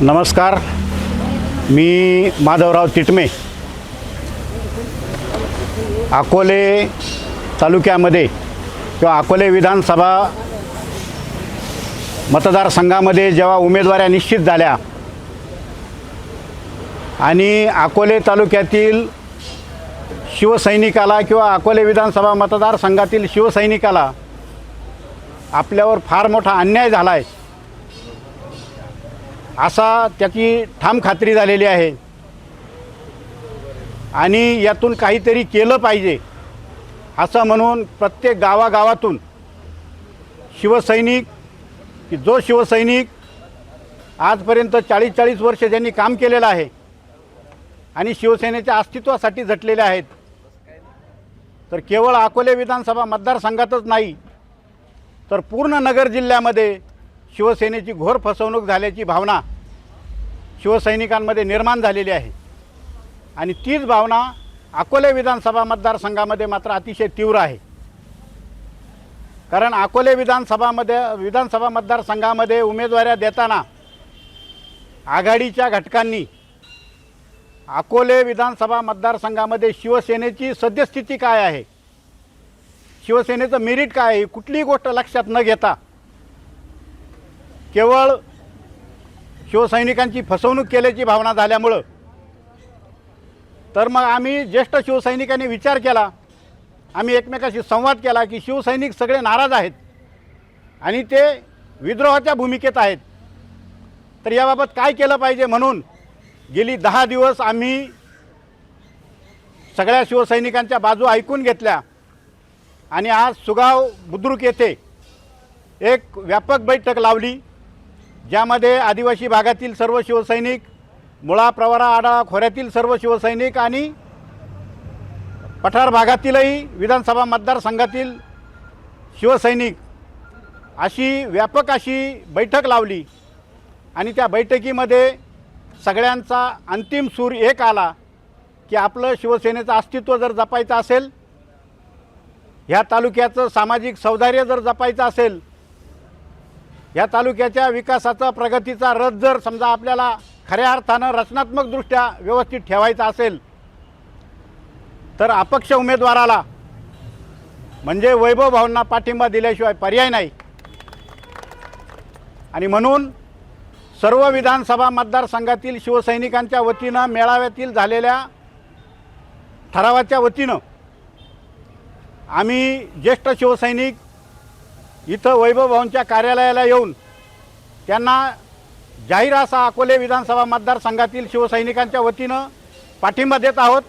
नमस्कार. मी माधवराव तिटमे. अकोले तालुक्यामध्ये किंवा अकोले विधानसभा मतदारसंघामध्ये जेव्हा उमेदवाऱ्या निश्चित झाल्या आणि अकोले तालुक्यातील शिवसैनिकाला किंवा अकोले विधानसभा मतदारसंघातील शिवसैनिकाला आपल्यावर फार मोठा अन्याय झाला आहे असा त्याची ठाम खात्री झालेली आहे. आणि यातून काहीतरी केलं पाहिजे असं म्हणून प्रत्येक गावागावातून शिवसैनिक की जो शिवसैनिक आजपर्यंत चाळीस चाळीस वर्ष ज्यांनी काम केलेलं आहे आणि शिवसेनेच्या अस्तित्वासाठी झटलेले आहेत तर केवळ अकोले विधानसभा मतदारसंघातच नाही तर पूर्ण नगर जिल्ह्यामध्ये शिवसेनेची घोर फसवणूक झाल्याची भावना शिवसैनिकांमध्ये निर्माण झालेली आहे. आणि तीच भावना अकोले विधानसभा मतदारसंघामध्ये मात्र अतिशय तीव्र आहे. कारण अकोले विधानसभामध्ये विधानसभा मतदारसंघामध्ये उमेदवाऱ्या देताना आघाडीच्या घटकांनी अकोले विधानसभा मतदारसंघामध्ये शिवसेनेची सद्यस्थिती काय आहे? शिवसेनेचं मेरिट काय आहे? कुठलीही गोष्ट लक्षात न घेता केवळ शिवसैनिकांची फसवणूक केल्याची भावना झाल्यामुळं. तर मग आम्ही ज्येष्ठ शिवसैनिकांनी विचार केला. आम्ही एकमेकाशी संवाद केला की शिवसैनिक सगळे नाराज आहेत आणि ते विद्रोहाच्या भूमिकेत आहेत. तर याबाबत काय केलं पाहिजे म्हणून गेली दहा दिवस आम्ही सगळ्या शिवसैनिकांच्या बाजू ऐकून घेतल्या आणि आज सुगाव बुद्रुक येथे एक व्यापक बैठक लावली. ज्यामध्ये आदिवासी भागातील सर्व शिवसैनिक मुळा प्रवारा आडा खोऱ्यातील सर्व शिवसैनिक आणि पठार भागातीलही विधानसभा मतदारसंघातील शिवसैनिक अशी व्यापक अशी बैठक लावली. आणि त्या बैठकीमध्ये सगळ्यांचा अंतिम सूर एक आला की आपलं शिवसेनेचं अस्तित्व जर जपायचं असेल ह्या तालुक्याचं सामाजिक सौदार्य जर जपायचं असेल या तालुक्याच्या विकासाचा प्रगतीचा रथ जर समजा आपल्याला खऱ्या अर्थानं रचनात्मकदृष्ट्या व्यवस्थित ठेवायचा असेल तर अपक्ष उमेदवाराला म्हणजे वैभव भावना पाठिंबा दिल्याशिवाय पर्याय नाही. आणि म्हणून सर्व विधानसभा मतदारसंघातील शिवसैनिकांच्या वतीनं मेळाव्यातील झालेल्या ठरावाच्या वतीनं आम्ही ज्येष्ठ शिवसैनिक इथं वैभव भाऊंच्या कार्यालयाला येऊन त्यांना जाहीर असा अकोले विधानसभा मतदारसंघातील शिवसैनिकांच्या वतीनं पाठिंबा देत आहोत.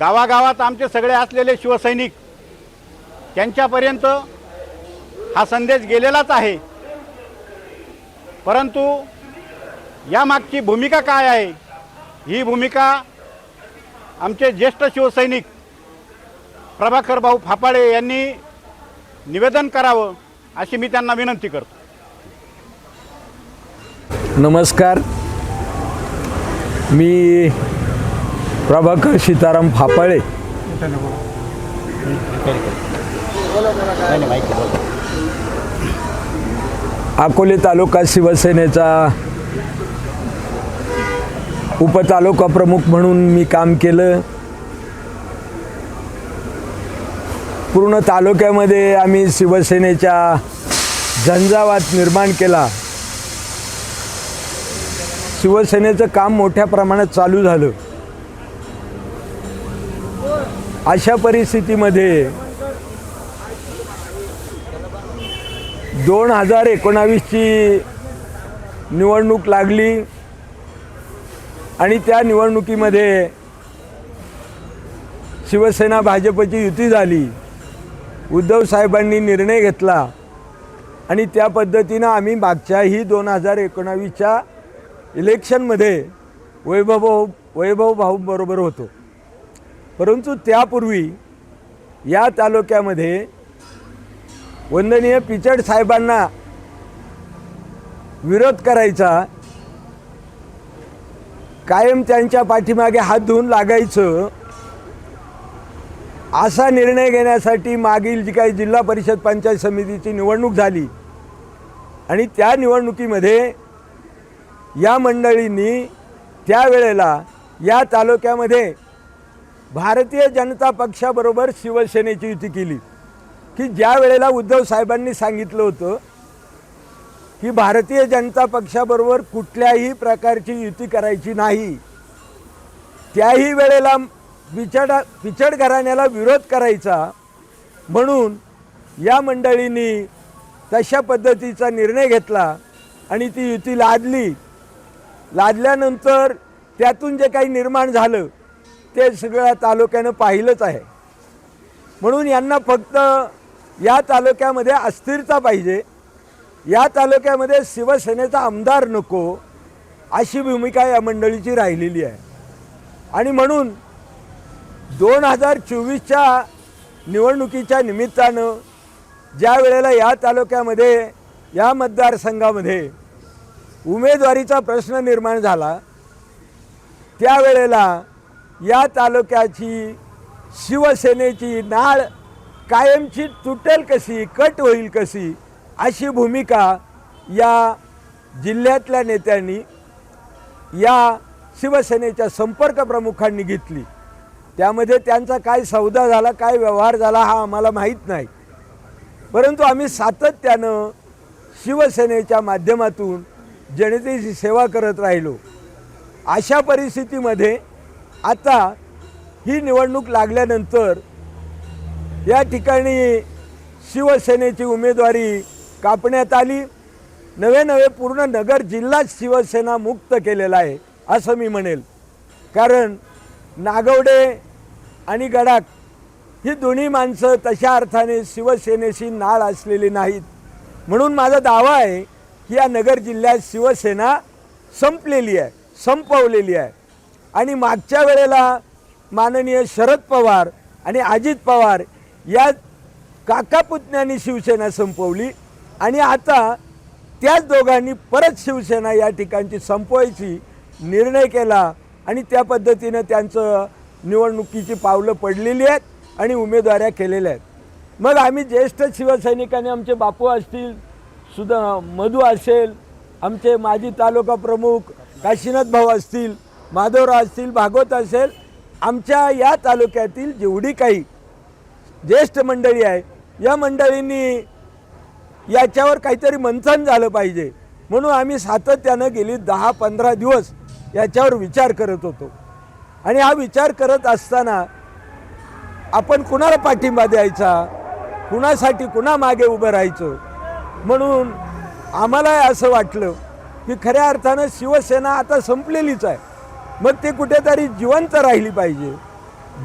गावागावात आमचे सगळे असलेले शिवसैनिक त्यांच्यापर्यंत हा संदेश गेलेलाच आहे. परंतु यामागची भूमिका काय आहे? ही भूमिका आमचे ज्येष्ठ शिवसैनिक प्रभाकर भाऊ फापाडे यांनी निवेदन करावं अशी मी त्यांना विनंती करतो. नमस्कार. मी प्रभाकर सीताराम फापाळे. अकोले तालुका शिवसेनेचा उपतालुका प्रमुख म्हणून मी काम केलं. पूर्ण तालुक्यामध्ये आम्ही शिवसेनेच्या झंझावात निर्माण केला. शिवसेनेचं काम मोठ्या प्रमाणात चालू झालं. अशा परिस्थितीमध्ये दोन हजार एकोणावीसची निवडणूक लागली आणि त्या निवडणुकीमध्ये शिवसेना भाजपची युती झाली. उद्धव साहेबांनी निर्णय घेतला. आणि त्या पद्धतीनं आम्ही मागच्याही दोन हजार एकोणावीसच्या इलेक्शनमध्ये वैभव वैभव भाऊबरोबर होतो. परंतु त्यापूर्वी या तालुक्यामध्ये वंदनीय पिचड साहेबांना विरोध करायचा कायम त्यांच्या पाठीमागे हात धुवून लागायचं असा निर्णय घेण्यासाठी मागील जी काही जिल्हा परिषद पंचायत समितीची निवडणूक झाली आणि त्या निवडणुकीमध्ये या मंडळींनी त्यावेळेला या तालुक्यामध्ये भारतीय जनता पक्षाबरोबर शिवसेनेची युती केली. की ज्या वेळेला उद्धव साहेबांनी सांगितलं होतं की भारतीय जनता पक्षाबरोबर कुठल्याही प्रकारची युती करायची नाही त्याही वेळेला पिछडा पिचड घराण्याला विरोध करायचा म्हणून या मंडळींनी तशा पद्धतीचा निर्णय घेतला आणि ती युती लादली. लादल्यानंतर त्यातून जे काही निर्माण झालं ते सगळ्या तालुक्यानं पाहिलंच आहे. म्हणून यांना फक्त या तालुक्यामध्ये अस्थिरता पाहिजे या तालुक्यामध्ये शिवसेनेचा आमदार नको अशी भूमिका या मंडळीची राहिलेली आहे. आणि म्हणून दोन हजार चोवीसच्या निवडणुकीच्या निमित्तानं ज्या वेळेला या तालुक्यामध्ये या मतदारसंघामध्ये उमेदवारीचा प्रश्न निर्माण झाला त्यावेळेला या तालुक्याची शिवसेनेची नाळ कायमची तुटेल कशी कट होईल कशी अशी भूमिका या जिल्ह्यातल्या नेत्यांनी या शिवसेनेच्या संपर्क प्रमुखांनी घेतली. त्यामध्ये त्यांचा काय सौदा झाला काय व्यवहार झाला हा आम्हाला माहीत नाही. परंतु आम्ही सातत्यानं शिवसेनेच्या माध्यमातून जनतेची सेवा करत राहिलो. अशा परिस्थितीमध्ये आता ही निवडणूक लागल्यानंतर या ठिकाणी शिवसेनेची उमेदवारी कापण्यात आली. नवे नवे पूर्ण नगर जिल्हा शिवसेना मुक्त केलेला आहे असं मी म्हणेल. कारण नागवडे आणि गडाख. ही दोन्ही माणसं तशा अर्थाने शिवसेनेशी नाळ असलेली नाहीत. म्हणून माझा दावा आहे की या नगर जिल्ह्यात शिवसेना संपलेली आहे संपवलेली आहे. आणि मागच्या वेळेला माननीय शरद पवार आणि अजित पवार या काकापुतण्यांनी शिवसेना संपवली आणि आता त्याच दोघांनी परत शिवसेना या ठिकाणची संपवायची निर्णय केला आणि त्या पद्धतीनं त्यांचं निवडणुकीची पावलं पडलेली आहेत आणि उमेदवाऱ्या केलेल्या आहेत. मग आम्ही ज्येष्ठ शिवसैनिकांनी आमचे बापू असतील सुद्धा मधू असेल आमचे माजी तालुका प्रमुख काशीनाथ भाऊ असतील माधवराव असतील भागवत असेल आमच्या या तालुक्यातील जेवढी काही ज्येष्ठ मंडळी आहे या मंडळींनी याच्यावर काहीतरी मंथन झालं पाहिजे. म्हणून आम्ही सातत्यानं गेली दहा पंधरा दिवस याच्यावर विचार करत होतो. आणि हा विचार करत असताना आपण कुणाला पाठिंबा द्यायचा? कुणासाठी कुणा मागे उभं राहायचं? म्हणून आम्हाला असं वाटलं की खऱ्या अर्थानं शिवसेना आता संपलेलीच आहे. मग ते कुठेतरी जिवंत राहिली पाहिजे.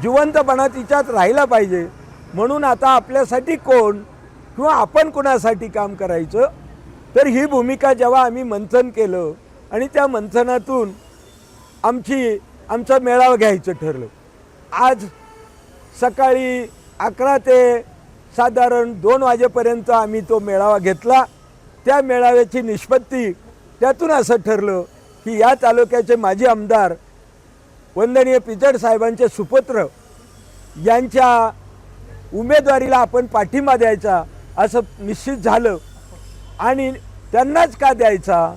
जिवंतपणा तिच्यात राहिला पाहिजे. म्हणून आता आपल्यासाठी कोण किंवा आपण कुणासाठी काम करायचं? तर ही भूमिका जेव्हा आम्ही मंथन केलं आणि त्या मंथनातून आमची आमचा मेळावा घ्यायचं ठरलं. आज सकाळी अकरा ते साधारण दोन वाजेपर्यंत आम्ही तो मेळावा घेतला. त्या मेळाव्याची निष्पत्ती त्यातून असं ठरलं की या तालुक्याचे माजी आमदार वंदनीय पिचड साहेबांचे सुपुत्र यांच्या उमेदवारीला आपण पाठिंबा द्यायचा असं निश्चित झालं. आणि त्यांनाच का द्यायचा?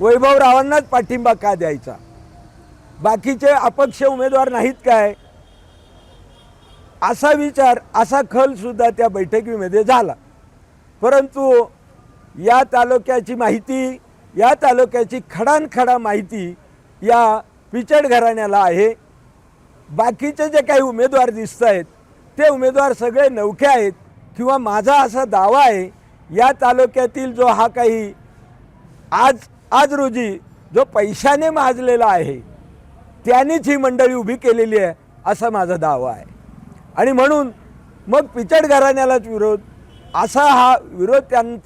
वैभवरावांनाच पाठिंबा का द्यायचा? बाकीचे अपक्ष उमेदवार नाहीत काय? असा विचार असा खल सुद्धा त्या बैठकीमध्ये झाला. परंतु या तालुक्याची माहिती या तालुक्याची खडानखडा माहिती या पिचड घराण्याला आहे. बाकीचे जे काही उमेदवार दिसत आहेत ते उमेदवार सगळे नवखे आहेत किंवा माझा असा दावा आहे या तालुक्यातील जो हा काही आज आज रोजी जो पैशाने माजलेला आहे त्यानेच ही मंडळी उभी केलेली आहे असा माझा दावा आहे. आणि म्हणून मग पिचड घराण्यालाच विरोध असा हा विरोध त्यां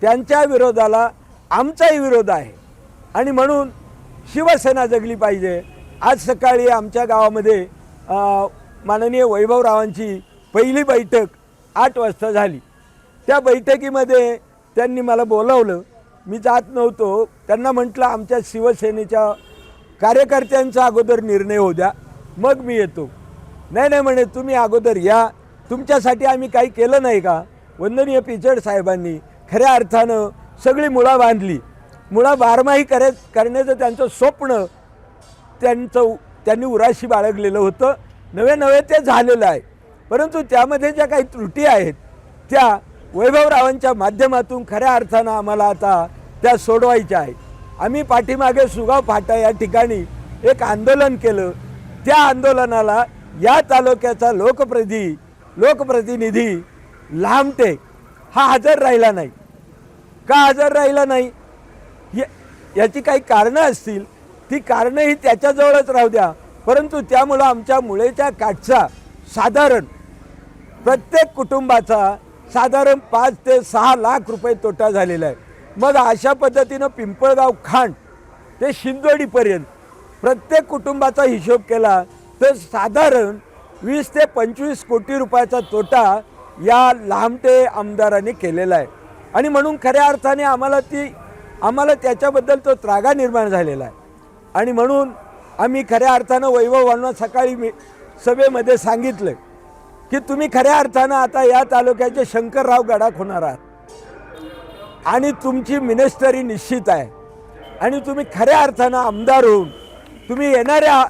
त्यांच्या विरोधाला आमचाही विरोध आहे. आणि म्हणून शिवसेना जगली पाहिजे. आज सकाळी आमच्या गावामध्ये माननीय वैभवरावांची पहिली बैठक आठ वाजता झाली. त्या बैठकीमध्ये त्यांनी मला बोलावलं. मी जात नव्हतो. त्यांना म्हटलं आमच्या शिवसेनेच्या कार्यकर्त्यांचा अगोदर निर्णय होऊ द्या मग मी येतो. नाही नाही म्हणे तुम्ही अगोदर या. तुमच्यासाठी आम्ही काही केलं नाही का? वंदनीय पिचड साहेबांनी खऱ्या अर्थानं सगळी मुळा बांधली. मुळा बारमाही करे करण्याचं त्यांचं स्वप्न त्यांचं त्यांनी उराशी बाळगलेलं होतं. नवे नवे ते झालेलं आहे. परंतु त्यामध्ये ज्या काही त्रुटी आहेत त्या वैभवरावांच्या माध्यमातून खऱ्या अर्थानं आम्हाला आता त्या सोडवायच्या आहेत. आम्ही पाठीमागे सुगाव फाटा या ठिकाणी एक आंदोलन केलं. त्या आंदोलनाला या तालुक्याचा लोकप्रति लोकप्रतिनिधी लांबटे. हा हजर राहिला नाही. का हजर राहिला नाही? या- याची काही कारणं असतील. ती कारणं ही त्याच्याजवळच राहू द्या. परंतु त्यामुळं आमच्या मुळेच्या काठचा साधारण प्रत्येक कुटुंबाचा साधारण पाच ते सहा लाख रुपये तोटा झालेला आहे. मग अशा पद्धतीनं पिंपळगाव खांड ते शिंदोडीपर्यंत प्रत्येक कुटुंबाचा हिशोब केला तर साधारण वीस ते पंचवीस कोटी रुपयाचा तोटा या लांबटे आमदारांनी केलेला आहे. आणि म्हणून खऱ्या अर्थाने आम्हाला ती आम्हाला त्याच्याबद्दल तो त्रागा निर्माण झालेला आहे. आणि म्हणून आम्ही खऱ्या अर्थानं वैभवांना सकाळी मी सभेमध्ये सांगितलं की तुम्ही खऱ्या अर्थानं आता या तालुक्याचे शंकरराव गडाख होणार आहात. आणि तुमची मिनिस्टरी निश्चित आहे. आणि तुम्ही खऱ्या अर्थानं आमदार होऊन तुम्ही येणाऱ्या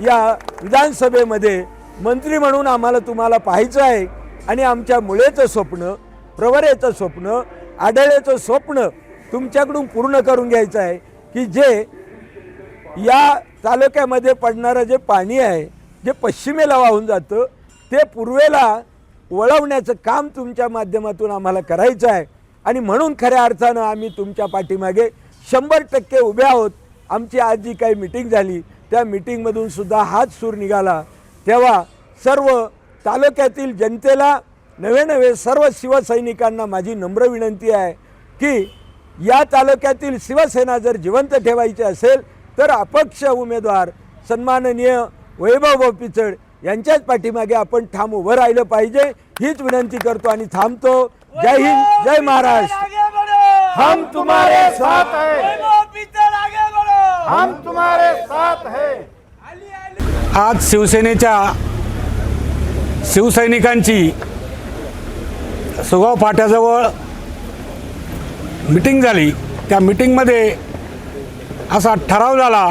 या विधानसभेमध्ये मंत्री म्हणून आम्हाला तुम्हाला पाहायचं आहे. आणि आमच्या मुळेचं स्वप्न प्रवरेचं स्वप्न आढळेचं स्वप्न तुमच्याकडून पूर्ण करून घ्यायचं आहे की जे या तालुक्यामध्ये पडणारं जे पाणी आहे जे पश्चिमेला वाहून जातं ते पूर्वेला वळवण्याचं काम तुमच्या माध्यमातून आम्हाला करायचं आहे. आणि म्हणून खऱ्या अर्थानं आम्ही तुमच्या पाठीमागे शंभर टक्के उभे आहोत. आमची आज जी काही मिटिंग झाली त्या मिटिंगमधून सुद्धा हाच सूर निघाला. तेव्हा सर्व तालुक्यातील जनतेला नवे नवे सर्व शिवसैनिकांना माझी नम्र विनंती आहे की या तालुक्यातील शिवसेना जर जिवंत ठेवायची असेल तर अपक्ष उमेदवार सन्माननीय वैभव पिचड यांच्याच पाठीमागे आपण ठाम उभं राहिलं पाहिजे. हीच विनंती करतो आणि थांबतो. जय हिंद जय महाराष्ट्र। हम तुम्हारे साथ हैं। हम तुम्हारे साथ हैं। आज शिवसेनेच्या शिवसैनिकांची सुगाव फाट्याजवळ मिटिंग झाली. त्या मिटिंगमध्ये असा ठराव झाला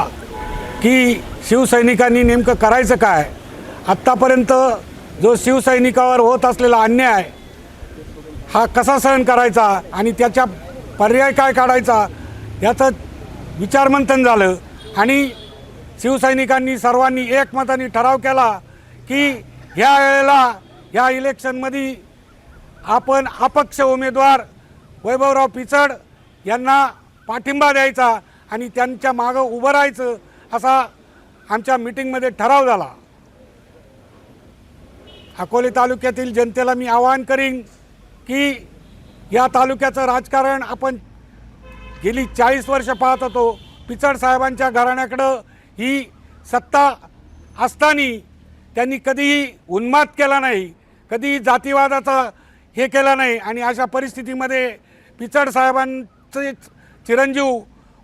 की शिवसैनिकांनी नेमकं करायचं काय? आत्तापर्यंत जो शिवसैनिकावर होत असलेला अन्याय हा कसा सहन करायचा आणि त्याच्या पर्याय काय काढायचा याचं विचारमंथन झालं. आणि शिवसैनिकांनी सर्वांनी एकमताने ठराव केला की ह्या वेळेला या इलेक्शनमध्ये आपण अपक्ष उमेदवार वैभवराव पिचड यांना पाठिंबा द्यायचा आणि त्यांच्या मागं उभं राहायचं असा आमच्या मिटिंगमध्ये ठराव झाला. अकोले तालुक्यातील जनतेला मी आवाहन करीन की या तालुक्याचं राजकारण आपण गेली चाळीस वर्ष पाहत होतो. पिचड साहेबांच्या घराण्याकडं ही सत्ता असताना त्यांनी कधीही उन्माद केला नाही कधीही जातीवादाचा हे केला नाही आणि अशा परिस्थितीमध्ये पिचड साहेबांचे चिरंजीव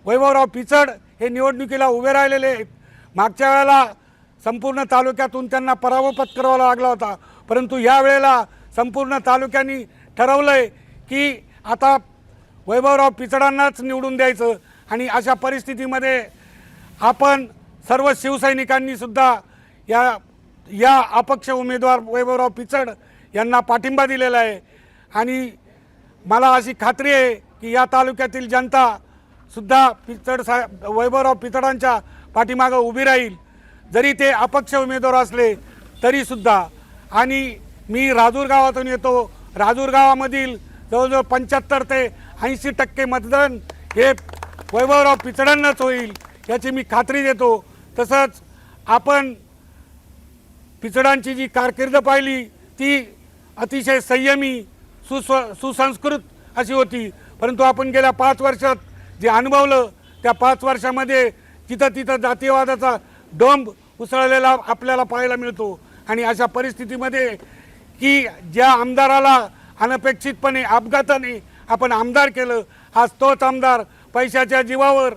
वैभवराव पिचड हे निवडणुकीला उभे राहिलेले आहेत. मागच्या वेळेला संपूर्ण तालुक्यातून त्यांना पराभव पत्करावा लागला होता. परंतु या वेळेला संपूर्ण तालुक्यांनी ठरवलं आहे की आता वैभवराव पिचडांनाच निवडून द्यायचं आणि अशा परिस्थितीमध्ये आपण सर्व शिवसैनिकांनी सुद्धा या या अपक्ष उमेदवार वैभवराव पिचड यांना पाठिंबा दिलेला आहे. आणि मला अशी खात्री आहे की या तालुक्यातील जनता सुद्धा पिचड साहेब वैभवराव पिचडांच्या पाठीमागं उभी राहील. जरी ते अपक्ष उमेदवार असले तरीसुद्धा आणि मी राजूर गावातून येतो राजूर गावामधील जवळजवळ पंच्याहत्तर ते ऐंशी टक्के मतदान हे वैभवराव पिचडांनाच होईल याची मी खात्री देतो. तसंच आपण पिचडांची जी कारकीर्द पाहिली ती अतिशय संयमी सुस्व सुसंस्कृत अशी होती. परंतु आपण गेल्या पाच वर्षात जे अनुभवलं त्या पाच वर्षामध्ये तिथं तिथं जातीयवादाचा डोंब उसळलेला आपल्याला पाहायला मिळतो. आणि अशा परिस्थितीमध्ये की ज्या आमदाराला अनपेक्षितपणे अपघाताने आपण आमदार केलं आज तोच आमदार पैशाच्या जीवावर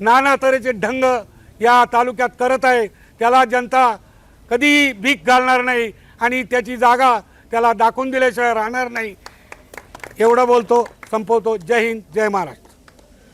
नाना तऱ्हेचे ढंग या तालुक्यात करत आहे. त्याला जनता कधीही भीक घालणार नाही आणि त्याची जागा त्याला दाखवून दिल्याशिवाय राहणार नाही. एवढं बोलतो संपवतो. जय हिंद जय महाराष्ट्र.